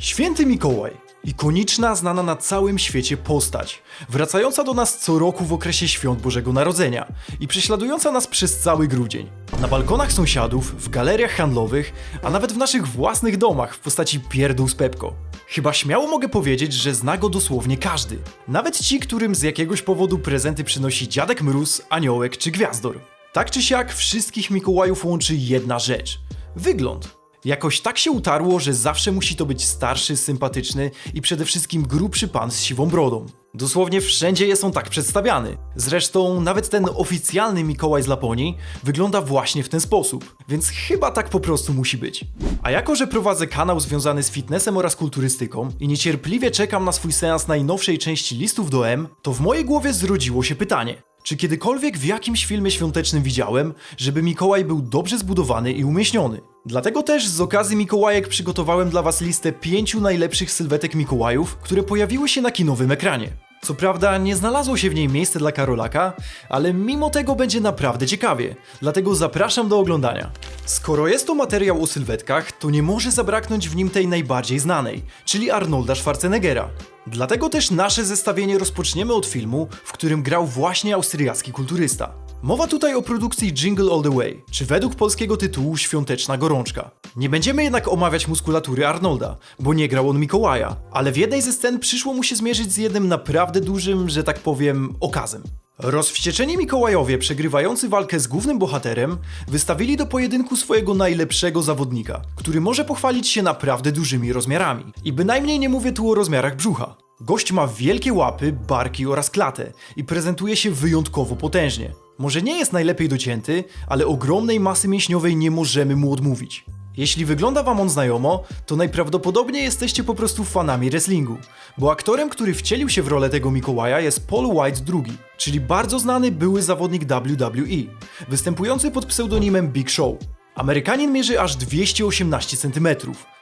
Święty Mikołaj. Ikoniczna, znana na całym świecie postać, wracająca do nas co roku w okresie świąt Bożego Narodzenia i prześladująca nas przez cały grudzień. Na balkonach sąsiadów, w galeriach handlowych, a nawet w naszych własnych domach w postaci pierdół z Pepko. Chyba śmiało mogę powiedzieć, że zna go dosłownie każdy. Nawet ci, którym z jakiegoś powodu prezenty przynosi dziadek Mróz, aniołek czy gwiazdor. Tak czy siak, wszystkich Mikołajów łączy jedna rzecz. Wygląd. Jakoś tak się utarło, że zawsze musi to być starszy, sympatyczny i przede wszystkim grubszy pan z siwą brodą. Dosłownie wszędzie jest on tak przedstawiany. Zresztą nawet ten oficjalny Mikołaj z Laponii wygląda właśnie w ten sposób, więc chyba tak po prostu musi być. A jako, że prowadzę kanał związany z fitnessem oraz kulturystyką i niecierpliwie czekam na swój seans najnowszej części listów do M, to w mojej głowie zrodziło się pytanie. Czy kiedykolwiek w jakimś filmie świątecznym widziałem, żeby Mikołaj był dobrze zbudowany i umieśniony? Dlatego też z okazji Mikołajek przygotowałem dla Was listę pięciu najlepszych sylwetek Mikołajów, które pojawiły się na kinowym ekranie. Co prawda nie znalazło się w niej miejsce dla Karolaka, ale mimo tego będzie naprawdę ciekawie, dlatego zapraszam do oglądania. Skoro jest to materiał o sylwetkach, to nie może zabraknąć w nim tej najbardziej znanej, czyli Arnolda Schwarzeneggera. Dlatego też nasze zestawienie rozpoczniemy od filmu, w którym grał właśnie austriacki kulturysta. Mowa tutaj o produkcji Jingle All The Way, czy według polskiego tytułu Świąteczna Gorączka. Nie będziemy jednak omawiać muskulatury Arnolda, bo nie grał on Mikołaja, ale w jednej ze scen przyszło mu się zmierzyć z jednym naprawdę dużym, że tak powiem, okazem. Rozwścieczeni Mikołajowie, przegrywający walkę z głównym bohaterem, wystawili do pojedynku swojego najlepszego zawodnika, który może pochwalić się naprawdę dużymi rozmiarami. I bynajmniej nie mówię tu o rozmiarach brzucha. Gość ma wielkie łapy, barki oraz klatę i prezentuje się wyjątkowo potężnie. Może nie jest najlepiej docięty, ale ogromnej masy mięśniowej nie możemy mu odmówić. Jeśli wygląda wam on znajomo, to najprawdopodobniej jesteście po prostu fanami wrestlingu, bo aktorem, który wcielił się w rolę tego Mikołaja jest Paul White II, czyli bardzo znany były zawodnik WWE, występujący pod pseudonimem Big Show. Amerykanin mierzy aż 218 cm,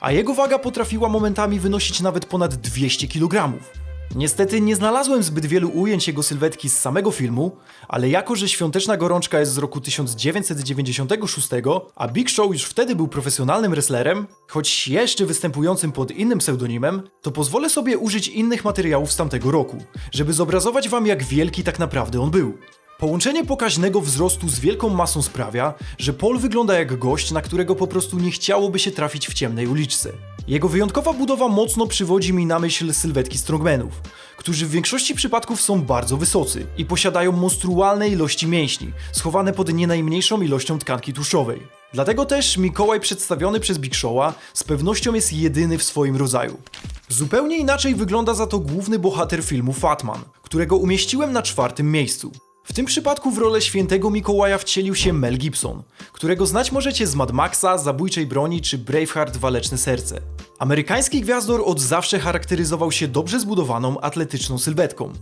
a jego waga potrafiła momentami wynosić nawet ponad 200 kg. Niestety nie znalazłem zbyt wielu ujęć jego sylwetki z samego filmu, ale jako, że Świąteczna Gorączka jest z roku 1996, a Big Show już wtedy był profesjonalnym wrestlerem, choć jeszcze występującym pod innym pseudonimem, to pozwolę sobie użyć innych materiałów z tamtego roku, żeby zobrazować wam jak wielki tak naprawdę on był. Połączenie pokaźnego wzrostu z wielką masą sprawia, że Paul wygląda jak gość, na którego po prostu nie chciałoby się trafić w ciemnej uliczce. Jego wyjątkowa budowa mocno przywodzi mi na myśl sylwetki strongmanów, którzy w większości przypadków są bardzo wysocy i posiadają monstrualne ilości mięśni, schowane pod nie najmniejszą ilością tkanki tłuszczowej. Dlatego też Mikołaj przedstawiony przez Big Show'a z pewnością jest jedyny w swoim rodzaju. Zupełnie inaczej wygląda za to główny bohater filmu Fatman, którego umieściłem na czwartym miejscu. W tym przypadku w rolę świętego Mikołaja wcielił się Mel Gibson, którego znać możecie z Mad Maxa, Zabójczej Broni czy Braveheart Waleczne Serce. Amerykański gwiazdor od zawsze charakteryzował się dobrze zbudowaną, atletyczną sylwetką.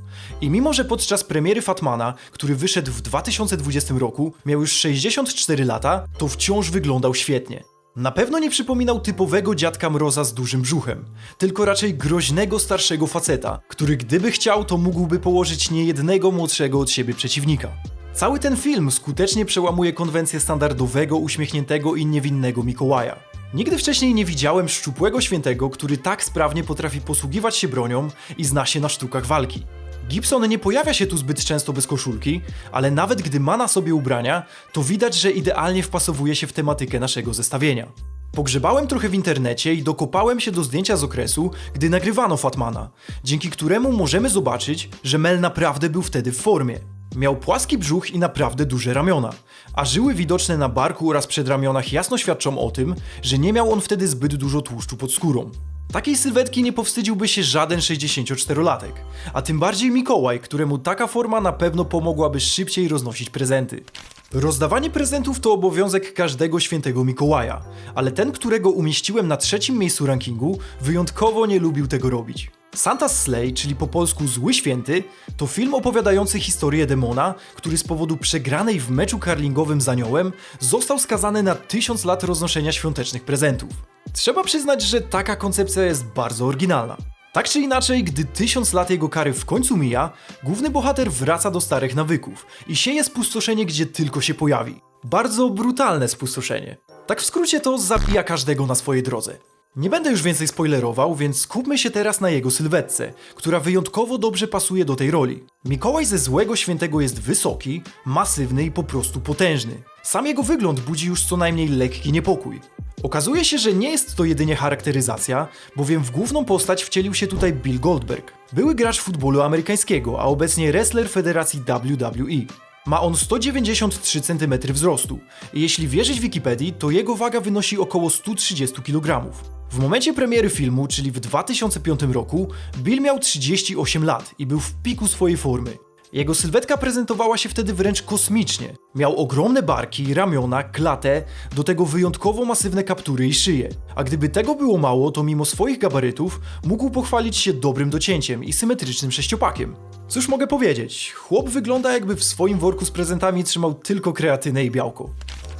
I mimo, że podczas premiery Fatmana, który wyszedł w 2020 roku, miał już 64 lata, to wciąż wyglądał świetnie. Na pewno nie przypominał typowego dziadka mroza z dużym brzuchem, tylko raczej groźnego starszego faceta, który gdyby chciał, to mógłby położyć niejednego młodszego od siebie przeciwnika. Cały ten film skutecznie przełamuje konwencję standardowego, uśmiechniętego i niewinnego Mikołaja. Nigdy wcześniej nie widziałem szczupłego świętego, który tak sprawnie potrafi posługiwać się bronią i zna się na sztukach walki. Gibson nie pojawia się tu zbyt często bez koszulki, ale nawet gdy ma na sobie ubrania, to widać, że idealnie wpasowuje się w tematykę naszego zestawienia. Pogrzebałem trochę w internecie i dokopałem się do zdjęcia z okresu, gdy nagrywano Fatmana, dzięki któremu możemy zobaczyć, że Mel naprawdę był wtedy w formie. Miał płaski brzuch i naprawdę duże ramiona, a żyły widoczne na barku oraz przedramionach jasno świadczą o tym, że nie miał on wtedy zbyt dużo tłuszczu pod skórą. Takiej sylwetki nie powstydziłby się żaden 64-latek, a tym bardziej Mikołaj, któremu taka forma na pewno pomogłaby szybciej roznosić prezenty. Rozdawanie prezentów to obowiązek każdego świętego Mikołaja, ale ten, którego umieściłem na trzecim miejscu rankingu, wyjątkowo nie lubił tego robić. Santa's Slay, czyli po polsku Zły Święty, to film opowiadający historię demona, który z powodu przegranej w meczu karlingowym z aniołem został skazany na tysiąc lat roznoszenia świątecznych prezentów. Trzeba przyznać, że taka koncepcja jest bardzo oryginalna. Tak czy inaczej, gdy tysiąc lat jego kary w końcu mija, główny bohater wraca do starych nawyków i sieje spustoszenie gdzie tylko się pojawi. Bardzo brutalne spustoszenie. Tak w skrócie to zabija każdego na swojej drodze. Nie będę już więcej spoilerował, więc skupmy się teraz na jego sylwetce, która wyjątkowo dobrze pasuje do tej roli. Mikołaj ze Złego Świętego jest wysoki, masywny i po prostu potężny. Sam jego wygląd budzi już co najmniej lekki niepokój. Okazuje się, że nie jest to jedynie charakteryzacja, bowiem w główną postać wcielił się tutaj Bill Goldberg. Były gracz futbolu amerykańskiego, a obecnie wrestler Federacji WWE. Ma on 193 cm wzrostu jeśli wierzyć Wikipedii, to jego waga wynosi około 130 kg. W momencie premiery filmu, czyli w 2005 roku, Bill miał 38 lat i był w piku swojej formy. Jego sylwetka prezentowała się wtedy wręcz kosmicznie. Miał ogromne barki, ramiona, klatę, do tego wyjątkowo masywne kaptury i szyję. A gdyby tego było mało, to mimo swoich gabarytów mógł pochwalić się dobrym docięciem i symetrycznym sześciopakiem. Cóż mogę powiedzieć? Chłop wygląda jakby w swoim worku z prezentami trzymał tylko kreatynę i białko.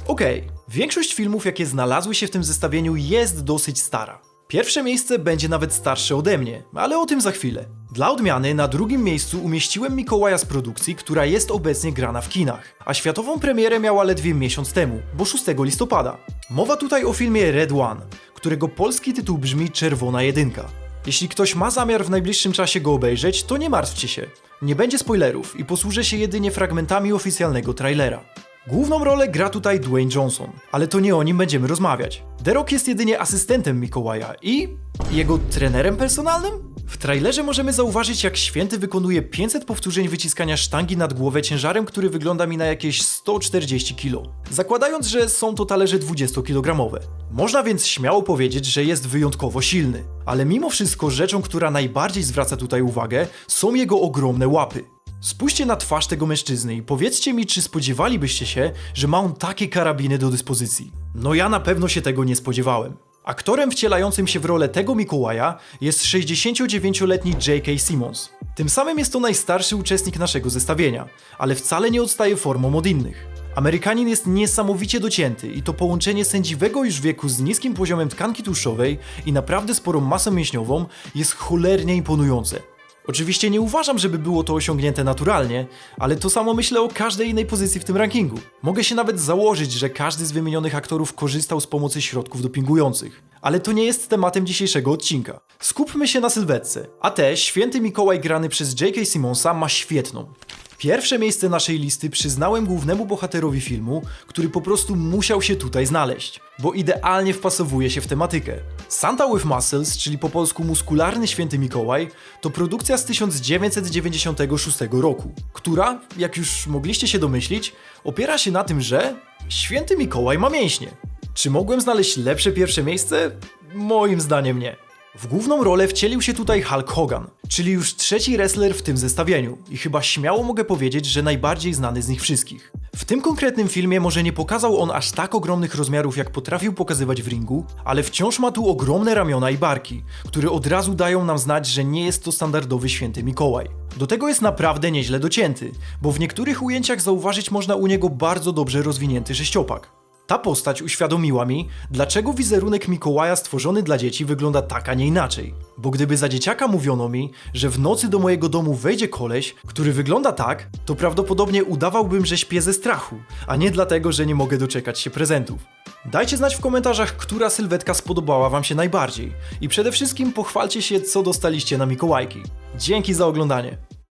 Okej, większość filmów jakie znalazły się w tym zestawieniu jest dosyć stara. Pierwsze miejsce będzie nawet starsze ode mnie, ale o tym za chwilę. Dla odmiany na drugim miejscu umieściłem Mikołaja z produkcji, która jest obecnie grana w kinach, a światową premierę miała ledwie miesiąc temu, bo 6 listopada. Mowa tutaj o filmie Red One, którego polski tytuł brzmi Czerwona Jedynka. Jeśli ktoś ma zamiar w najbliższym czasie go obejrzeć, to nie martwcie się. Nie będzie spoilerów i posłużę się jedynie fragmentami oficjalnego trailera. Główną rolę gra tutaj Dwayne Johnson, ale to nie o nim będziemy rozmawiać. The Rock jest jedynie asystentem Mikołaja i jego trenerem personalnym? W trailerze możemy zauważyć, jak święty wykonuje 500 powtórzeń wyciskania sztangi nad głowę ciężarem, który wygląda mi na jakieś 140 kg. Zakładając, że są to talerze 20-kilogramowe. Można więc śmiało powiedzieć, że jest wyjątkowo silny. Ale mimo wszystko rzeczą, która najbardziej zwraca tutaj uwagę, są jego ogromne łapy. Spójrzcie na twarz tego mężczyzny i powiedzcie mi, czy spodziewalibyście się, że ma on takie karabiny do dyspozycji. No ja na pewno się tego nie spodziewałem. Aktorem wcielającym się w rolę tego Mikołaja jest 69-letni J.K. Simmons. Tym samym jest to najstarszy uczestnik naszego zestawienia, ale wcale nie odstaje formą od innych. Amerykanin jest niesamowicie docięty i to połączenie sędziwego już wieku z niskim poziomem tkanki tłuszczowej i naprawdę sporą masą mięśniową jest cholernie imponujące. Oczywiście nie uważam, żeby było to osiągnięte naturalnie, ale to samo myślę o każdej innej pozycji w tym rankingu. Mogę się nawet założyć, że każdy z wymienionych aktorów korzystał z pomocy środków dopingujących. Ale to nie jest tematem dzisiejszego odcinka. Skupmy się na sylwetce. A te, święty Mikołaj grany przez J.K. Simonsa ma świetną. Pierwsze miejsce naszej listy przyznałem głównemu bohaterowi filmu, który po prostu musiał się tutaj znaleźć, bo idealnie wpasowuje się w tematykę. Santa with Muscles, czyli po polsku Muskularny Święty Mikołaj, to produkcja z 1996 roku, która, jak już mogliście się domyślić, opiera się na tym, że Święty Mikołaj ma mięśnie. Czy mogłem znaleźć lepsze pierwsze miejsce? Moim zdaniem nie. W główną rolę wcielił się tutaj Hulk Hogan, czyli już trzeci wrestler w tym zestawieniu i chyba śmiało mogę powiedzieć, że najbardziej znany z nich wszystkich. W tym konkretnym filmie może nie pokazał on aż tak ogromnych rozmiarów jak potrafił pokazywać w ringu, ale wciąż ma tu ogromne ramiona i barki, które od razu dają nam znać, że nie jest to standardowy święty Mikołaj. Do tego jest naprawdę nieźle docięty, bo w niektórych ujęciach zauważyć można u niego bardzo dobrze rozwinięty sześciopak. Ta postać uświadomiła mi, dlaczego wizerunek Mikołaja stworzony dla dzieci wygląda tak, a nie inaczej. Bo gdyby za dzieciaka mówiono mi, że w nocy do mojego domu wejdzie koleś, który wygląda tak, to prawdopodobnie udawałbym, że śpię ze strachu, a nie dlatego, że nie mogę doczekać się prezentów. Dajcie znać w komentarzach, która sylwetka spodobała Wam się najbardziej i przede wszystkim pochwalcie się, co dostaliście na Mikołajki. Dzięki za oglądanie.